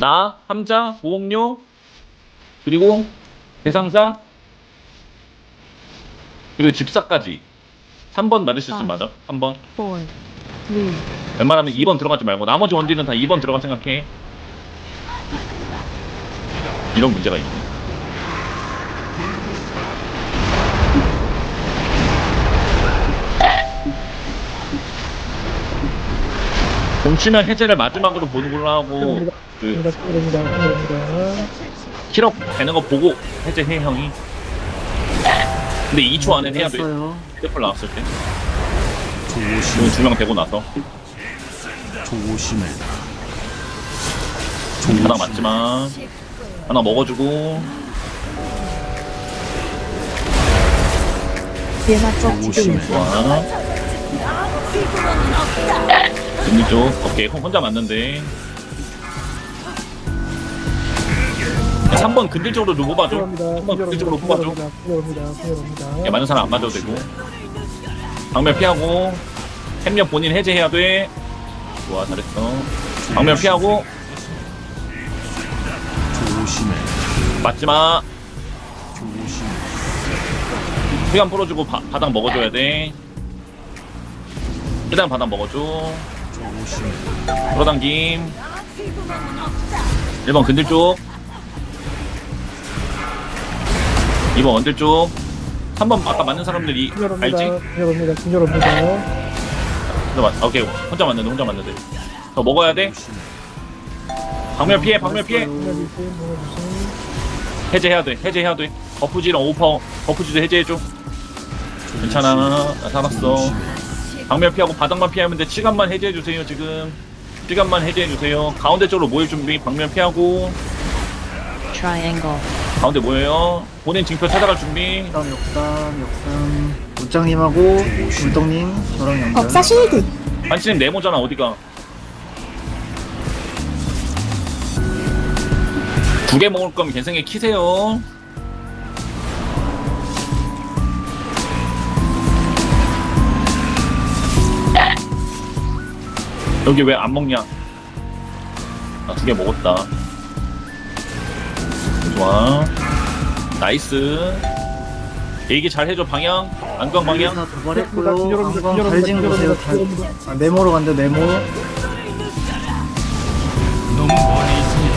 나, 함자, 보험료, 그리고 대상자, 그리고 집사까지. 3번 맞을 수 아. 맞아. 3번. four, three, 웬만하면 2번 들어가지 말고 나머지 원딜은 다 2번 들어갈 생각해. 이런 문제가 있네. 공치면 해제를 마지막으로 보는 걸로 하고 그 됩니다. 됩니다. 됩니다. 힐업 되는 거 보고 해제해 형이. 근데 2초 안에 해야 돼. 됐어요. 휴대폰 나왔을 때. 조심해, 두명 되고 나서. 조심해. 하나 맞지만 하나 먹어주고 예나 쪽 조심해. 좋아. 등리 쪽 오케이 혼- 혼자 맞는데. 3번 근딜 쪽으로 좀 뽑아줘. 필요합니다. 3번 근딜 쪽으로 뽑아줘. 필요합니다. 필요합니다. 필요합니다. 야, 맞는 사람 안 맞아도 되고. 방면 피하고. 햄력 본인 해제해야 돼. 좋아, 잘했어. 방면 피하고. 조심해, 맞지 마. 조심해. 시간 풀어주고 바, 바닥 먹어줘야 돼. 일단 바닥 먹어줘. 조심해. 끌어당김. 1번 근들 쪽. 2번 원들 쪽. 3번 아까 맞는 사람들이. 알지? 필요합니다. 필요합니다. 혼자 맞, 오케이. 혼자 맞는데, 혼자 맞는데. 더 먹어야 돼. 방면 피해, 방면 피해. 보내주신 보내주신 해제해야 돼, 해제해야 돼. 버프지랑 오퍼, 버프지도 해제해줘. 괜찮아. 나 살았어. 방면 피하고 바닥만 피하면 돼. 치간만 해제해주세요, 지금. 치간만 해제해주세요. 가운데 쪽으로 모일 준비, 방면 피하고. triangle, 가운데 모여요. 본인 징표 찾아갈 준비. 역삼, 역삼, 역삼. 우짱님하고 불떡님, 저랑 연결. 법사 실드 반치님 네모잖아, 어디가. 두 개 먹을 거면 괜찮게 키세요. 여기 왜 안 먹냐? 아, 두개 먹었다. 좋아. 나이스. 얘기 잘 해줘, 방향. 안광 방향. 다 필요합니다. 도발했고요. 필요합니다. 한번 달진 보세요. 달. 필요합니다. 아, 네모로 간대 네모. 너무 멀리 있으니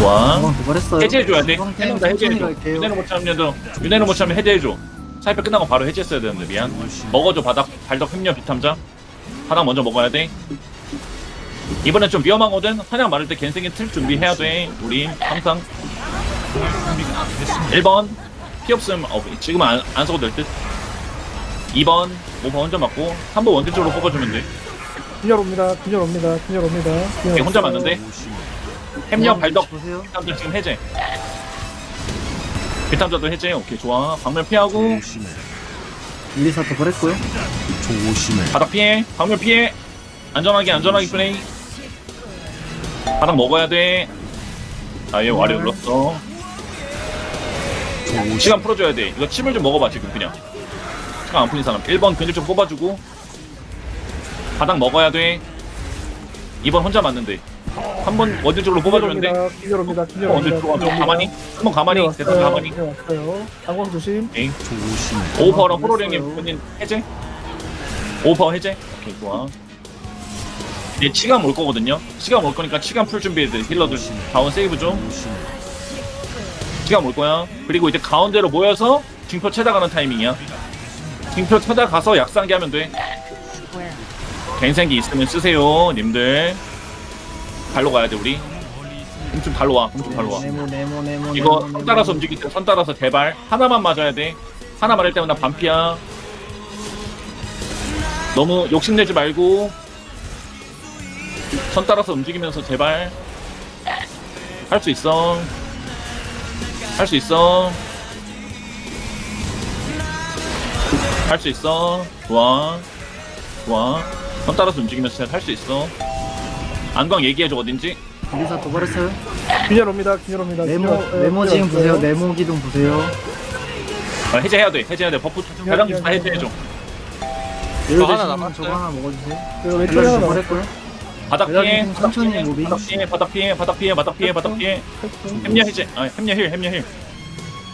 좋아. 한번 도발했어요. 해제해줘야 돼. 이번 템 천천히 해제해줘. 갈게요. 윤회는 못 참으면 너 윤회는 못 참으면 해제해줘. 사이퍼 끝나고 바로 해제했어야 되는데 미안. 먹어줘 바닥 발덕 흡력 비탐자. 바닥 먼저 먹어야 돼. 이번엔 좀 위험하거든. 사냥 마를 때 겐생이 틀 준비해야 돼. 우리 항상 1번 피 없음 어, 지금 안, 안 써도 될 듯. 2번 모파 혼자 맞고 3번 원딜 쪽으로 뽑아주면 돼. 필요합니다. 필요합니다. 필요합니다. 오케이, 혼자 맞는데. 햄력 발덕 보세요. 비탐자 지금 해제. 비탐자도 해제. 오케이 좋아. 방면 피하고 조심해. 유리사 도발했고요. 조심해. 바닥 피해, 방면 피해. 안전하게, 안전하게 플레이. 바닥 먹어야 돼. 아, 얘 와리 눌렀어. 조심해. 시간 풀어줘야 돼. 이거 침을 좀 먹어봐, 지금 그냥. 시간 안 풀린 사람. 1번 근육 좀 뽑아주고. 바닥 먹어야 돼. 2번 혼자 맞는데. 3번 어디 쪽으로 뽑아주면 돼. 어디 필요합니다. 쪽으로 와줘. 가만히. 한번 가만히. 대상 가만히. 네, 왔어요. 방광 조심. 오케이. 호로령님 됐어요. 본인 해제? 오퍼 해제? 오케이 좋아 이제 치감 올 거거든요 치감 올 거니까 치감 풀 준비해 돼 힐러들 다운 세이브 좀. 치감 올 거야 그리고 이제 가운데로 모여서 징표 찾아가는 타이밍이야 징표 찾아가서 약상기 하면 돼 갱생기 있으면 쓰세요 님들 발로 가야 돼 우리 좀 발로 와좀 발로 와 네모 네모 네모. 이거 네모, 선 따라서. 움직일 때 선 따라서 제발 하나만 맞아야 돼. 하나 맞을 때마다 반피야. 너무 욕심내지 말고 선 따라서 움직이면서 제발 할 수 있어. 할 수 있어. 할 수 있어. 좋아. 좋아. 선 따라서 움직이면서 할 수 있어. 안광 얘기해줘 어딘지. 유리사 도발했어요. 균열 옵니다. 균열 옵니다. 네모 네모 지금 보세요. 네모 기둥 보세요. 아, 해제해야 돼. 해제해야 돼. 버프 대랑 다 해제해줘. 여기 하나 남았어요. 저거 하나 먹어주세요. 그 왼쪽에 하나 도발했고요. 바닥 피해 바닥 천천히. 바닥 피해 바닥 피해 바닥 피해 바닥 피해 바닥 피해 햄냐 해제 아 햄냐 힐 햄냐 힐.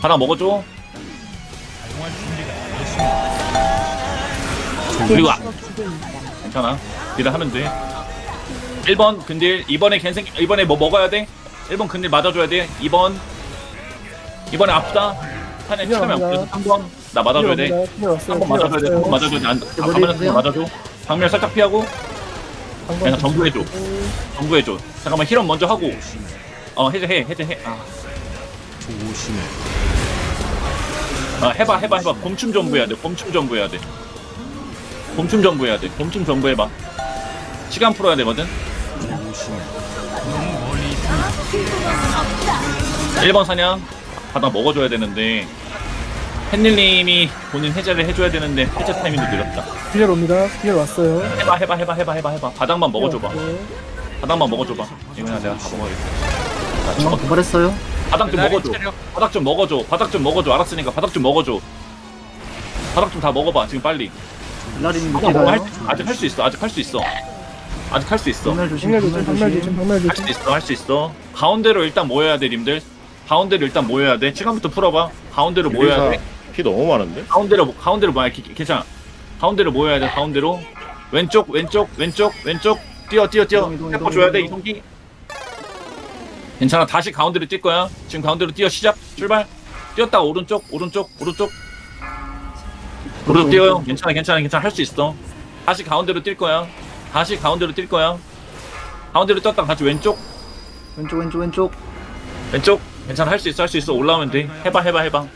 바닥 먹어줘. 그리고 아- 괜찮아. 딜을 하면 돼. 1번 근딜 이번에 갠생 이번에 뭐 먹어야 돼? 1번 근딜 맞아줘야 돼. 2번. 이번에 아프다. 한에 치면 미안합니다. 3번. 나 맞아줘야 돼. 균열 왔어요. 한번 맞아줘야 돼. 한번 맞아줘야 돼. 안, 아, 머리 가면 해주세요. 맞아줘. 방면 살짝 피하고 그냥 정부해줘. 정부해줘. 잠깐만 힐업 먼저 하고. 어 해제 해 해제 해. 아, 조심해. 아 해봐 해봐 해봐. 곰춤 정부해야 돼. 곰춤 정부해야 돼. 곰춤 정부해야 돼. 곰춤 정부해봐. 시간 풀어야 되거든. 조심해. 너무 멀리 있습니다. 1번 사냥 바닥 먹어줘야 되는데 햇닐님이 본인 해제를 해줘야 되는데 해제 타이밍도 늦었다. 균열 옵니다. 균열 왔어요. 해봐 해봐 해봐 해봐 해봐 해봐. 바닥만 먹어줘봐. 네. 바닥만 먹어줘봐. 이거야 내가 다 먹어야겠다. 나 어, 죽었다. 도발했어요. 바닥 좀 먹어줘. 바닥 좀 먹어줘. 바닥 좀 먹어줘. 알았으니까 바닥 좀 먹어줘. 바닥 좀 다 먹어봐. 지금 빨리. 바닥 밑에 먹어. 할, 가요. 아직 할 수 있어. 아직 할 수 있어. 아직 할 수 있어. 정면 조심. 정면 조심, 정면 정면 조심, 조심. 정면 할수 조심. 있어. 할 수 있어. 가운데로 일단 모여야 돼, 님들. 가운데로 일단 모여야 돼. 시간부터 풀어봐. 가운데로 모여야 돼. 피 너무 많은데? 가운데로 모- 가운데로 모여. 기- 괜찮아. 가운데로 모여야 돼. 가운데로. 왼쪽, 왼쪽, 왼쪽, 왼쪽. 뛰어, 뛰어, 뛰어. 이동, 이동, 템포 이동, 줘야 돼. 이동. 이동기. 괜찮아. 다시 가운데로 뛸 거야. 지금 가운데로 뛰어. 시작. 출발. 뛰었다가 오른쪽, 오른쪽, 오른쪽. 오른쪽 뛰어요. 괜찮아, 괜찮아, 괜찮아. 할 수 있어. 다시 가운데로 뛸 거야. 다시 가운데로 뛸 거야. 가운데로 뛰었다가 다시 왼쪽, 왼쪽 왼쪽 왼쪽. 왼쪽. 괜찮아. 할 수 있어, 할 수 있어. 올라오면 돼. 해봐, 해봐, 해봐.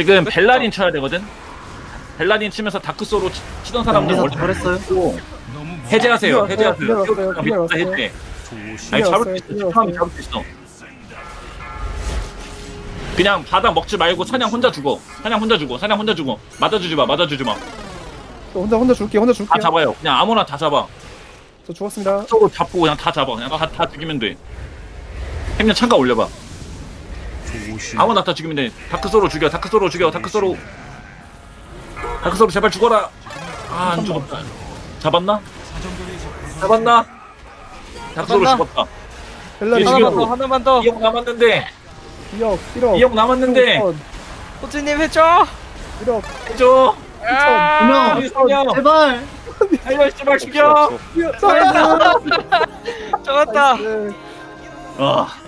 지금 벨라딘 쳐야 되거든. 벨라딘 치면서 다크소로 치- 치던 사람들 원래 너무 멀리 해제하세요. 해제하세요. 왔어요. 해제. 아니 잡을 수 있어. 집하면. 잡을 수 있어. 그냥 바닥 먹지 말고 사냥 혼자 죽어. 사냥 혼자 죽어. 사냥 혼자 죽어. 맞아주지 마. 맞아주지 마. 저 혼자 혼자 줄게. 혼자 다 줄게요. 잡아요. 그냥 아무나 다 잡아. 저 죽었습니다. 서로 잡고 그냥 다 잡아. 그냥 다, 다 죽이면 돼. 햄냥 창가 올려봐. 아무나 다 죽이면 돼. 다크소로 죽여. 다크소로 죽여. 다크소로. 다크소로 제발 죽어라. 아 안 죽었다. 잡았나? 잡았나? 다크소로 잡았나? 죽었다. 벨라리 지금- 하나만 더 하나만 더 2억 남았는데. 2억, 1억, 2억 남았는데. 호주님 해줘 1억, 해줘. 아, 우리 사냥. 제발. 살려 씨발 죽여. 잡았다 네. 아